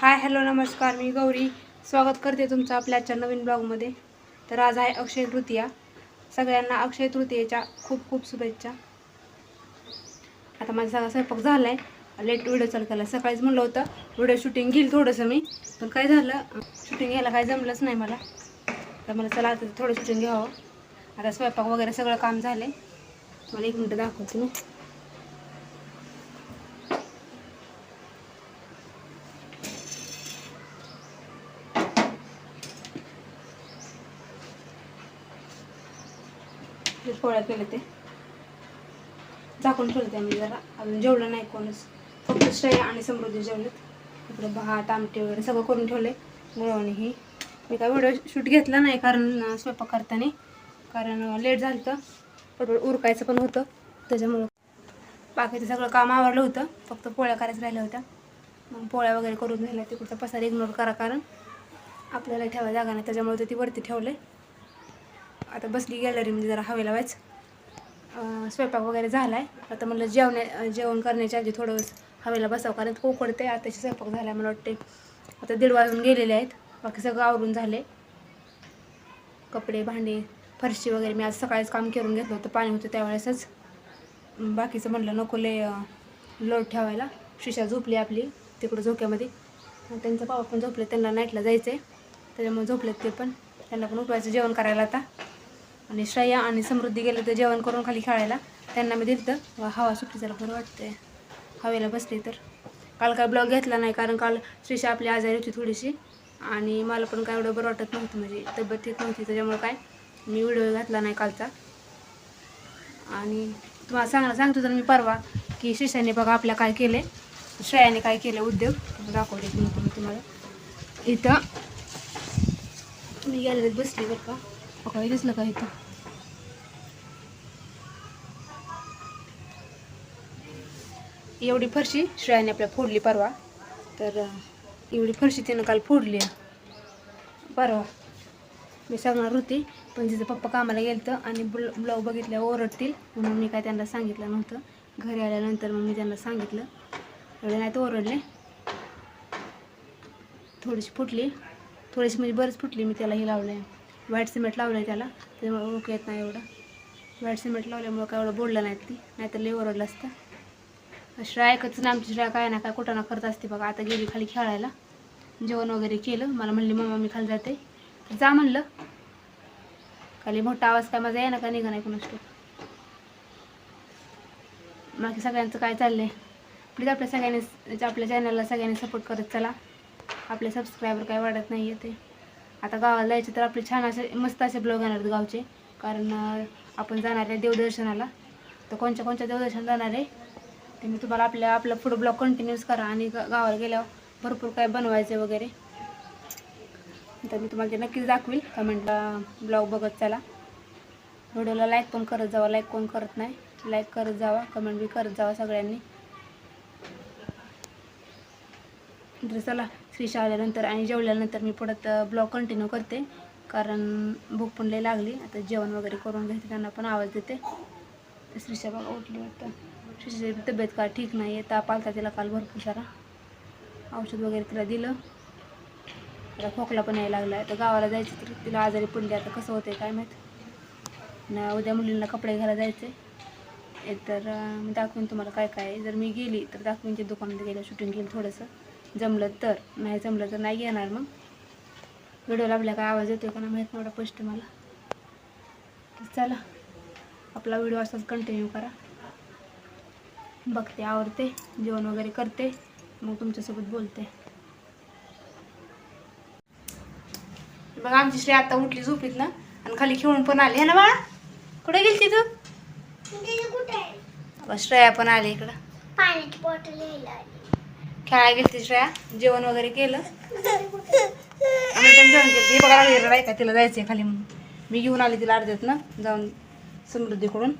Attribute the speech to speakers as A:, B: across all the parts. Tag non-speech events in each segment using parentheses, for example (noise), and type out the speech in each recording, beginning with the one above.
A: Hi hello नमस्कार मी गौरी. स्वागत करते तुमचं आपल्याच्या नवीन ब्लॉगमध्ये. तर आज आहे अक्षय तृतीया. सगळ्यांना अक्षय तृतीयेच्या खूप खूप शुभेच्छा. आता माझा सगळा स्वयंपाक झाला आहे लेट व्हिडिओ चालू केला. सकाळीच म्हणलं होतं व्हिडिओ शूटिंग घेईल थोडंसं मी. पण काय झालं शूटिंग घ्यायला काय जमलंच नाही मला. तर मला चला आता थोडं शूटिंग घ्यावं. आता स्वयंपाक वगैरे सगळं काम झालं आहे मला एक मिनटं दाखवते मी. पोळ्या केले ते. झाकून ठेवले आम्ही जरा. अजून जेवलं नाही कोणच. फक्त श्रेया आणि समृद्धी जेवलेत. इकडे भात आमटे वगैरे सगळं करून ठेवले गुळवणी ही. मी काय व्हिडिओ शूट घेतला नाही कारण स्वयंपाक करताना. कारण लेट झालं तर पटपट उरकायचं पण होतं. त्याच्यामुळं बाकीचं सगळं काम आवडलं होतं. फक्त पोळ्या करायचं राहिल्या होत्या. मग पोळ्या वगैरे करून झाल्या. तिकडचा पसार इग्नोर करा कारण आपल्याला ठेवा जागा नाही. त्याच्यामुळे ते ती वरती ठेवले आता बसली गॅलरीमध्ये जरा हवेला वाच स्वयंपाक वगैरे झाला आहे आता म्हणलं जेवण्या जेवण करण्याच्या आधी थोडं वेळेस हवेला बसावं कारण कोकडते आताची स्वयंपाक झाला मला वाटते आता दीड वाजून गेलेले आहेत. बाकी सगळं आवरून झाले. कपडे भांडे फरशी वगैरे मी आज सकाळीच काम करून घेतलं होतं. पाणी होतं त्यावेळेसच. बाकीचं म्हणलं नको लय लोट लोड ठेवायला. शिशा झोपली आपली तिकडं झोक्यामध्ये. त्यांचा पापा पण झोपले त्यांना नाईटला जायचं आहे त्याच्यामुळे झोपलेत ते पण. त्यांना पण उठवायचं जेवण करायला आता. आणि श्रेया आणि समृद्धी गेले तर जेवण करून खाली खेळायला. त्यांना मी दिलं तर हवा सुट्टी झाला बरं वाटतंय. हवेला बसली तर. काल काय ब्लॉग घेतला नाही कारण काल श्रीषा आपली आजारी होती थोडीशी. आणि मला पण काय एवढं बरं वाटत नव्हतं म्हणजे तब्येत येत नव्हती त्याच्यामुळे काय मी व्हिडिओ घातला नाही कालचा. आणि तुम्हाला सांगा सांगतो तर मी परवा की श्रीषाने बघा आपल्या काय केले श्रेयाने काय केले उद्योग. दाखवले तुम्ही तुम्हाला. इथं मी गॅलरीत बसली बरं का. बघा दिसलं का इथं? एवढी फरशी श्रेयाने आपल्या फोडली परवा. तर एवढी फरशी तिनं काल फोडली परवा. मी सांगणार होती पण तिचं पप्पा कामाला गेलं आणि ब्ल ब्लॉग बघितल्यावर ओरडतील म्हणून मी काय त्यांना सांगितलं नव्हतं. घरी आल्यानंतर मग मी त्यांना सांगितलं. एवढे नाही तर ओरडले. थोडीशी फुटली. थोडीशी म्हणजे बरंच फुटली मी त्याला हे लावलं आहे व्हाईट सिमेंट लावलं आहे त्याला त्याच्यामुळे ओळख येत नाही एवढं. व्हाईट सिमेंट लावल्यामुळं काय एवढं बोललं नाहीत ती नाहीतर लई ओरडलं असतं. श्रेया ऐकतच ना आमची श्रेया काय ना काय कुठं ना करत असते बघा आता गेली खाली खेळायला. जेवण वगैरे केलं मला म्हणली मम्मा मी खाली जाते. जा म्हणलं. खाली मोठा आवाज काय माझा येणं ना का निघा नाही कुणाच बाकी सगळ्यांचं काय चाललं आहे प्लीज आपल्या सगळ्यांनी आपल्या चॅनलला सगळ्यांनी सपोर्ट करत चला. आपले सबस्क्रायबर काय वाढत नाही आहे ते. आता गावाला जायचे तर आपले छान असे मस्त असे ब्लॉग येणार आहेत गावचे. कारण आपण जाणार आहे देवदर्शनाला. तर कोणत्या कोणत्या देवदर्शन जाणार आहे ते मी तुम्हाला आपल्या आपलं फुड ब्लॉग कंटिन्यूस करा आणि ग- गावाला गेल्यावर भरपूर काय बनवायचे वगैरे. तर मी तुम्हाला ते नक्कीच दाखवील कमेंटला ब्लॉग बघत चला. व्हिडिओला लाईक पण करत जावा लाईक कोण करत नाही. लाईक करत जावा कमेंट बी करत जावा सगळ्यांनी. तर चला श्रीशा आल्यानंतर आणि जेवल्यानंतर मी परत ब्लॉग कंटिन्यू करते. कारण भूक पण लई लागली. आता जेवण वगैरे करून घेते त्यांना पण आवाज देते. तर श्रीशा बघा उठली वाटतं. श्रीशाची तब्येत काय ठीक नाही आहे ताप आलता तिला काल भरपूर सारा. औषध वगैरे तिला दिलं. तिला खोकला पण यायला लागला आहे तर गावाला जायचं तर तिला आजारी पडली. आता कसं होतं काय माहीत? ना उद्या मुलींना कपडे घ्यायला जायचे तर मी दाखवीन तुम्हाला काय काय आहे. जर मी गेली तर दाखवीनच्या ते दुकानात गेलं शूटिंग केलं थोडंसं. जमलं तर. नाही जमलं तर नाही घेणार मग. व्हिडिओला आपल्या काय आवाज येतोय का नाही माहीत नव्हता स्पष्ट मला. तर चला आपला व्हिडिओ असाच कंटिन्यू करा. बघते आवडते जेवण वगैरे करते मग तुमच्यासोबत बोलते. बघ आमची श्री आता उठली झोपीत ना आणि खाली खेळून पण आली. है ना बाळा कुठे गेलती तू? श्रेया पण आली इकडं.
B: पाण्याची बॉटल
A: खेळायला गेलती श्रेया जेवण वगैरे केलं? आम्ही पण जेवण केलं. ती बघा लागली रडायला का तिला जायचंय खाली म्हणून. मी घेऊन आली तिला अर्ध्यात ना जाऊन समृद्धीकडून.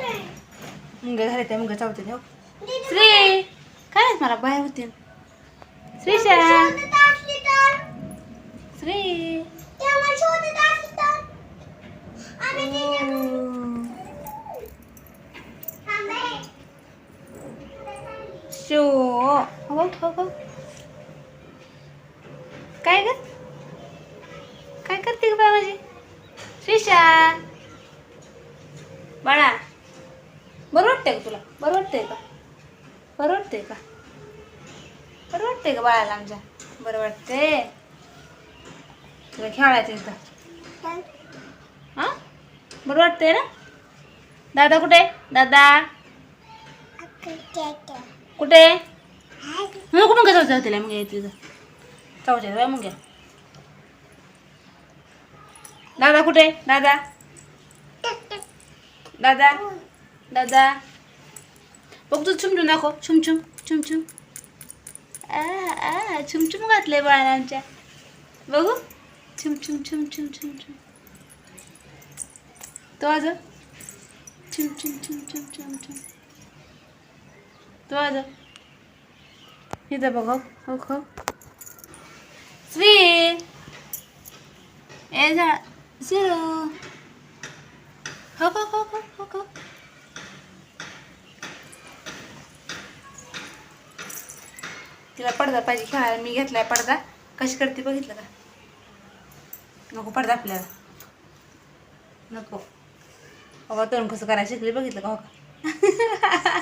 B: आहे?
A: मुंगे झाले त्या मुंग्या चावते
B: दीदी
A: श्री! काय मला बाहेर होते. श्रीशा
B: शोधत असली तर
A: श्री
B: तेव्हा शोधत असली तर आम्ही दीदी थांबे
A: शो हो हो हो काय ग काय करते ग बा माझी श्रीषा बाळा बरं वाटतंय का तुला? बरं वाटतंय का? बरं वाटतंय का? बरं वाटतंय का बाळाला आमच्या? बरं वाटतंय. तुला खेळायचं इथं हां? बरं वाटतंय ना? दादा कुठे? दादा? कुठे? मग मग जाऊ जाऊ तिला मग येते चौच्या बाय मग दादा कुठे? दादा? दादा दादा बघतो तू छुमछुम दाखव. छुमछुम छुमछुम. आ आ छुमछुम घातलंय बाळाला बघू. छुमछुम छुम छुम छुम तो आज छुम छुम छुम तो आज इथं बघ हो खो हो स्वी. ए झा झिरो हो हो हो हो हो. हो तिला पडदा पाहिजे खेळायला. मी घेतलाय पडदा. कशी करते बघितलं का? नको पडदा आपल्याला. नको. बाबा तोंड कसं करायला शिकली बघितलं का हो का? (laughs)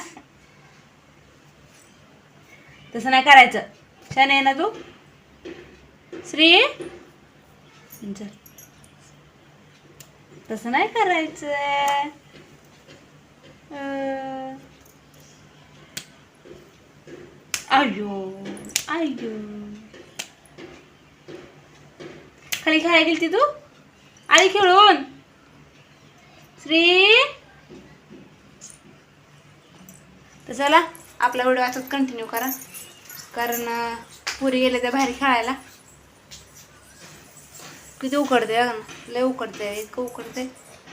A: तसं नाही करायचं. छान आहे ना तू? श्री? चल. तसं नाही करायचं अयो अयो खाली खेळायला गेलती तू? आली खेळून. श्री. तर चला आपला व्हिडिओ असंच कंटिन्यू करा. कारण पुरी गेले त्या बाहेर खेळायला. किती उकडते बघा ना. लय उकडते इतकं उकडते.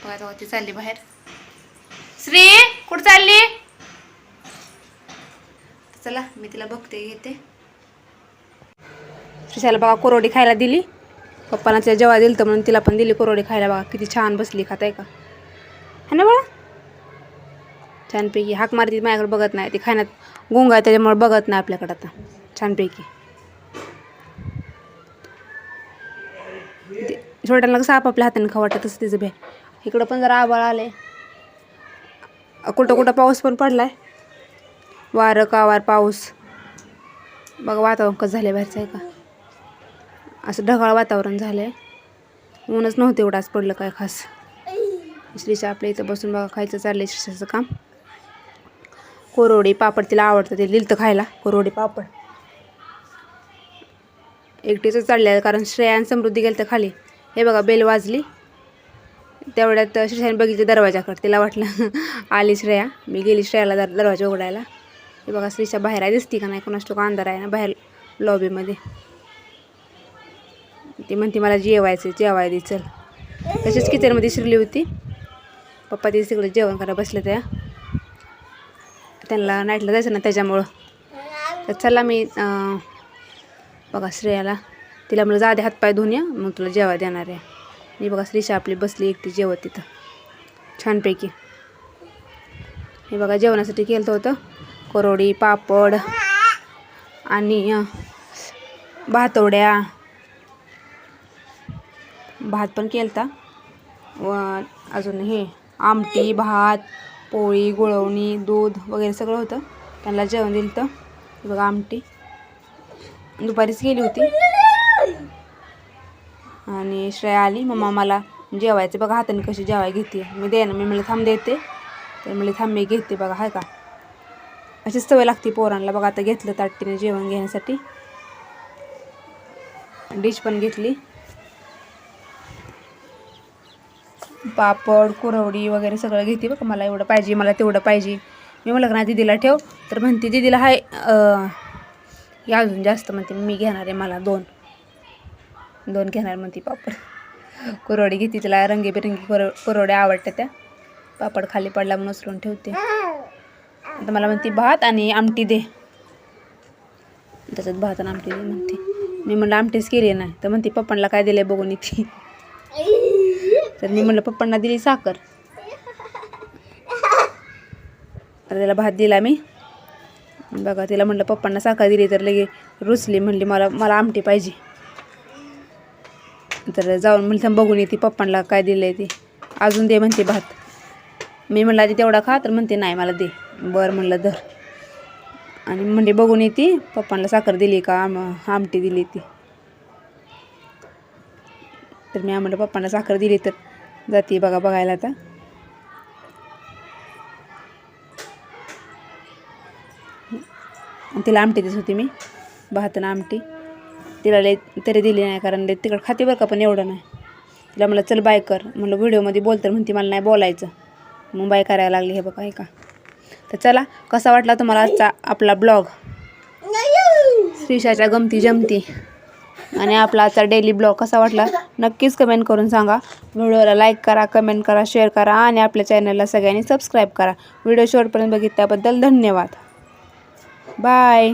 A: बघा जाऊ ती चालली बाहेर. श्री कुठं चालली? चला मी तिला बघते घेते. श्रीशाला बघा कोरोडी खायला दिली. पप्पाला तिला जेव्हा दिलं तर म्हणून तिला पण दिली कोरोडी खायला. बघा किती छान बसली खाताय का? है ना बघा छानपैकी हाक मारती माझ्याकडे बघत नाही. ती खाण्यात गुंग आहे त्याच्यामुळे बघत नाही आपल्याकडे आता. छानपैकी. छोट्याला कसं आपापल्या हाताने खाऊ तसं तिचं बे इकडं पण जरा आबाळ आले कुठं कुठं पाऊस पण पडलाय. वारं कावार पाऊस. बघा वातावरण कसं झालं बाहेरचं आहे का असं ढगाळ वातावरण झालं आहे ऊनच नव्हतं एवढं आज पडलं काय खास. श्रीच्या आपल्या इथं बसून बघा खायचं चाललंय श्रीचं काम. कोरोडी पापड तिला आवडतं ते दिलं खायला. कोरोडी पापड. एकटीच आहे कारण श्रेया समृद्धी गेलं तर खाली. हे बघा बेल वाजली. तेवढ्यात श्रेयाने बघितलं दरवाजाकडे तिला वाटलं (laughs) आली श्रेया. मी गेली श्रेयाला दर दरवाजा उघडायला. हे बघा श्रीषा बाहेर आहे दिसती का नाही? कोणास तो अंधार आहे ना बाहेर लॉबीमध्ये ती म्हणते मला जेवायचं जेवाय दे चल. तशीच किचनमध्ये शिरली होती. पप्पा तिथे तिकडे जेवण करायला बसले त्या त्यांना नाईटला जायचं ना त्याच्यामुळं. तर चला मी बघा श्रेयाला तिला म्हणलं जादे हातपाय धुवून या मग तुला जेवा देणार आहे. मी बघा श्रीशा आपली बसली एकटी जेवत तिथं. छानपैकी. हे बघा जेवणासाठी केलं होतं. कोरोडी पापड आणि भातोड्या. भात पण केलता? व अजून हे आमटी भात पोळी गुळवणी दूध वगैरे सगळं होतं. त्यांना जेवण दिलं तर बघा आमटी. दुपारीच गेली होती. आणि श्रेया आली. मम्मा मला जेवायचं. बघा हाताने कशी जेवाय घेते. मी दे ना. मी म्हणलं थांब देते. तर मला थांब मी घेते. बघा हाय का? अशीच सवय लागते पोरांना. बघा आता घेतलं ताटीने जेवण घेण्यासाठी. डिश पण घेतली. पापड कुरवडी वगैरे सगळं घेते बघा. मला एवढं पाहिजे मला तेवढं पाहिजे. मी म्हणलं ना दिदीला ठेव. तर म्हणते दिदीला हाय या अजून जास्त. म्हणते मी घेणार आहे मला दोन. दोन घेणार म्हणते पापड. कुरवडी घेते तिला रंगीबेरंगी कुर कुरवड्या आवडतात त्या. पापड खाली पडला म्हणून उचलून ठेवते. आता मला म्हणते भात आणि आमटी दे. त्याच्यात भात आणि आमटी दे म्हणते. मी म्हणलं आमटीच केली नाही तर म्हणते पप्पांना काय दिलं बघून इथे तर मी म्हणलं पप्पांना दिली साखर. तर त्याला भात दिला मी. बघा तिला म्हटलं पप्पांना साखर दिली तर लगे रुचली म्हणली मला मला आमटी पाहिजे. तर जाऊन म्हणलं बघून येते पप्पांना काय दिलं आहे ते. अजून दे म्हणते भात. मी म्हणलं आधी तेवढा खा तर म्हणते नाही मला दे. बरं म्हणलं धर. आणि म्हणजे बघून येते पप्पांना साखर दिली का? आम आमटी दिली ती. तर मी आम्हाला पप्पांना साखर दिली तर जाते बघा बघायला आता. तिला आमटी देत होती मी भातानं आमटी. तिला लय तरी दिली नाही कारण लय तिकडं खाते बरं का पण एवढं नाही. तिला म्हणलं चल बाय कर. म्हणलं व्हिडिओमध्ये बोल तर. म्हणते मला नाही बोलायचं. मग बाय करायला लागली हे बघा आहे का? तर चला कसा वाटला तुम्हाला आजचा आपला ब्लॉग? श्रीषाच्या गमती जमती. आणि आपला आजचा डेली ब्लॉग कसा वाटला नक्कीच कमेंट करून सांगा. व्हिडिओला लाईक करा कमेंट करा शेअर करा आणि आपल्या चॅनलला सगळ्यांनी सबस्क्राईब करा. व्हिडिओ शेवटपर्यंत बघितल्याबद्दल धन्यवाद. बाय.